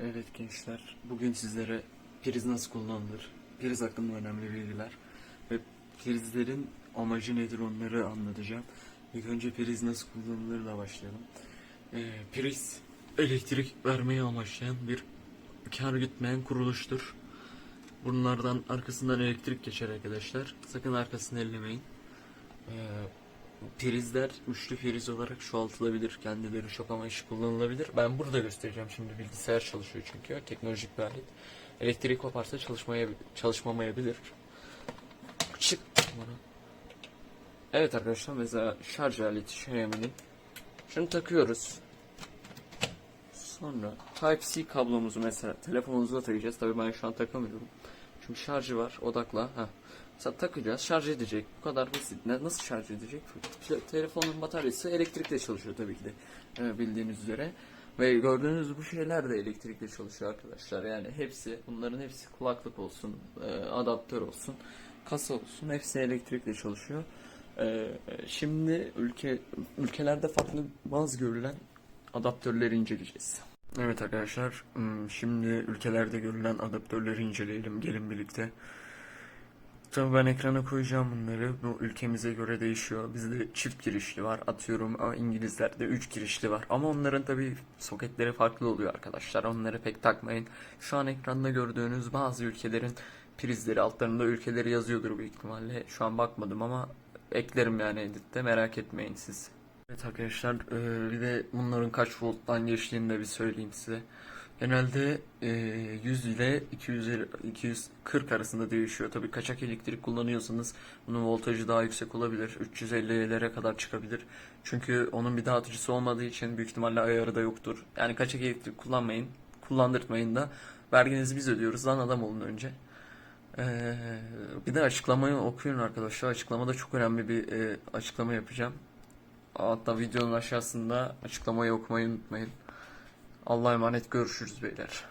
Evet gençler, bugün sizlere priz nasıl kullanılır, priz hakkında önemli bilgiler ve prizlerin amacı nedir onları anlatacağım. İlk önce priz nasıl kullanılırla başlayalım. Ee, priz, elektrik vermeyi amaçlayan bir kar gütmeyen kuruluştur. Bunlardan arkasından elektrik geçer arkadaşlar. Sakın arkasını ellemeyin. Ee, prizler üçlü priz olarak çoğaltılabilir. Kendileri çok amaçlı kullanılabilir. Ben burada göstereceğim şimdi bilgisayar çalışıyor çünkü. Teknolojik bir alet. Elektriği koparsa çalışmaya, çalışmamayabilir. Çık bana. Evet arkadaşlar mesela şarj aleti Xiaomi'nin. Şunu takıyoruz. Sonra Type-C kablomuzu mesela telefonumuza takacağız. Tabii ben şu an takamıyorum. Çünkü şarjı var. Odakla. Heh. Takacağız. Şarj edecek. Bu kadar basit. Nasıl şarj edecek? Te- Telefonun bataryası elektrikle çalışıyor tabii ki de. Ee, bildiğiniz üzere. Ve gördüğünüz bu şeyler de elektrikle çalışıyor arkadaşlar. Yani hepsi, bunların hepsi kulaklık olsun, e, adaptör olsun, kasa olsun. Hepsi elektrikle çalışıyor. Ee, şimdi ülke ülkelerde farklı bazı görülen adaptörleri inceleyeceğiz. Evet arkadaşlar, şimdi ülkelerde görülen adaptörleri inceleyelim. Gelin birlikte. Tabii ben ekrana koyacağım bunları. Bu ülkemize göre değişiyor. Bizde çift girişli var. Atıyorum a, İngilizlerde 3 girişli var. Ama onların tabii soketleri farklı oluyor arkadaşlar. Onları pek takmayın. Şu an ekranda gördüğünüz bazı ülkelerin prizleri altlarında ülkeleri yazıyordur büyük ihtimalle. Şu an bakmadım ama eklerim yani editte merak etmeyin siz. Evet arkadaşlar e, bir de bunların kaç volttan geçtiğini de bir söyleyeyim size. Genelde e, 100 ile 200 240 arasında değişiyor. Tabii kaçak elektrik kullanıyorsanız bunun voltajı daha yüksek olabilir. 350'lere kadar çıkabilir. Çünkü onun bir dağıtıcısı olmadığı için büyük ihtimalle ayarı da yoktur. Yani kaçak elektrik kullanmayın. Kullandırtmayın da. Verginizi biz ödüyoruz. Lan adam olun önce. Ee, bir de açıklamayı okuyun arkadaşlar. Açıklamada çok önemli bir e, açıklama yapacağım. Hatta videonun aşağısında açıklamayı okumayı unutmayın. Allah'a emanet görüşürüz beyler.